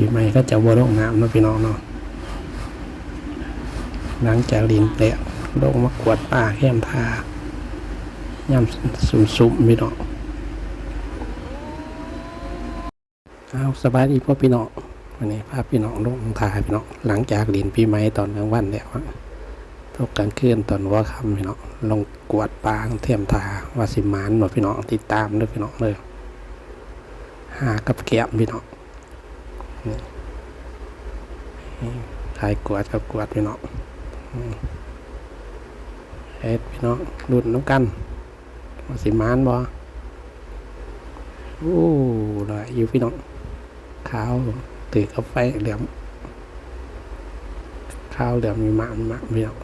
ปีใหม่ก็จะวัวลงน้ำนาะพี่น้องเนาะหลังจากลินเปะลงมากวดป่าแค้มทาย่ำสุ่มๆพี่น้องเอาสบายดีพ่อพี่น้องวันนี้พาพพี่น้องลงทาพี่น้องหลังจากลินปีใหม่ตอนกลางวันแล้วอะทุกกลางคืนตอนหัว่าคำพี่น้องลงกวดป่าเทียมทาว่าสิมานมาพี่น้องติดตามด้วยพี่น้องเลยหากับแก้มพี่น้อง ขายกวดกับกวดพี่น้องเฮ็ดพี่น้องรุ่นน้ำกันมาสิมานบ่โอ้ลอยอยู่พี่น้องขาวถือกับไฟเหลือมข้าวเหลือมมีหมานมาพี่น้อง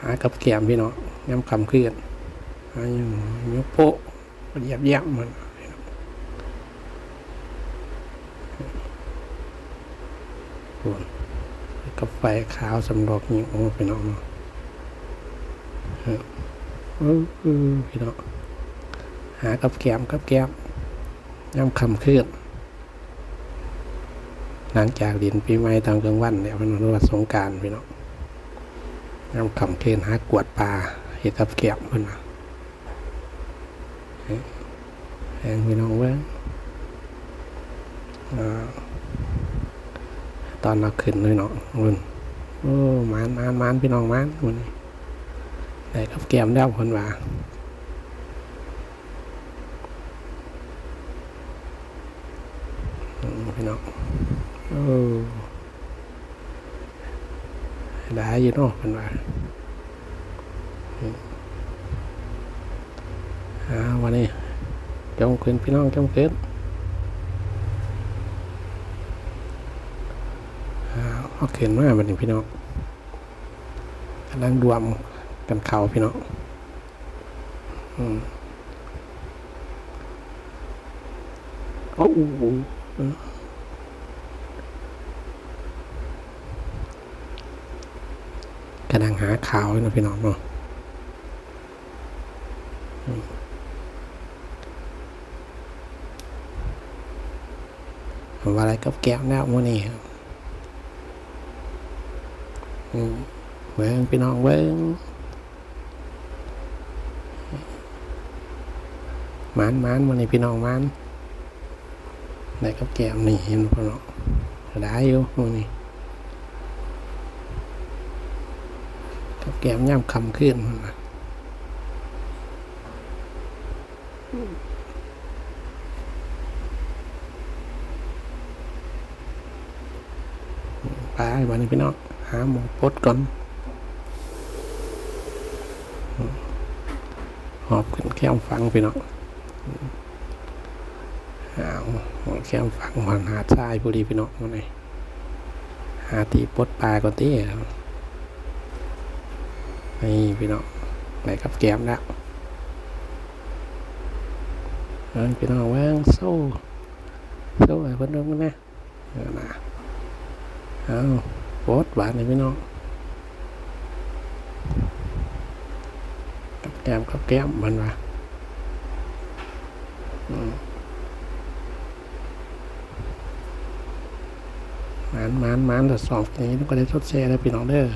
หากับแกมพี่น้องย้ำคำเคลื่อนอยู่ยกโป๊ะเหยียบแยบมัน ส่วนกับไฟขาวสำรอกนี่โอ้พี่น้องเนาะเออเออเอพี่น้องหากับแก้มกับแก้มย่ำคำขึ้นหลังจากเรียนปีใหม่ตอนกลางวันเนี่ยมันวันสงการพี่น้องย่ำคำขึ้นหากวดปลาเห็ดกับแก้มพิ่นนะเอ้ยแพงพี่น้องเว้ยอ่า ตอนเราขึ้นเลยเนาะมันโอ้มานมานมานพี่น้องมานมันนี้ได้กับแก้มแล้วคนว่าพี่น้องโอ้ได้อยู่เนาะคนว่าอ่าวันนี้จงขึ้นพี่น้องจงขึ้น เอาเข็นมาบัดนี้พี่น้องกำลังรวมกันเข่าพี่น้องอืมโอ้โหกำลังหาข่าวอยู่นะพี่น้องเนาะอืมว่าอะไรกับแก้วแล้วมื่อนี้ครับ เบิ้งพี่น้องเบิ้งมานมานวันนี้พี่น้องมานได้กับแก้มนี่เห็นพี่น้องได้อยู่วันนี้กับแก้มย่ำคำขึ้นมันะไปวันนี้พี่น้อง หาหมอปดก่อนหอบขึ้นแคมฟังพี่น้องเอาหอบแคมฟังมันหาดทรายพอดีพี่น้องมาไหนหาตีปดปลาก่อนตีนี่พี่น้องไหนกับแก้มแล้วเอิ้นพี่น้องว่งโซ่โซ่ไอ้คนนึงนะเออนะเอา โพสต์หวานเลยพี่น้องกับแก้มกับแก้มมันว่ามหมานหมานหมานแต่สอบอย่างนี้ก็ได้ทดแชร์ได้พี่น้องเด้อ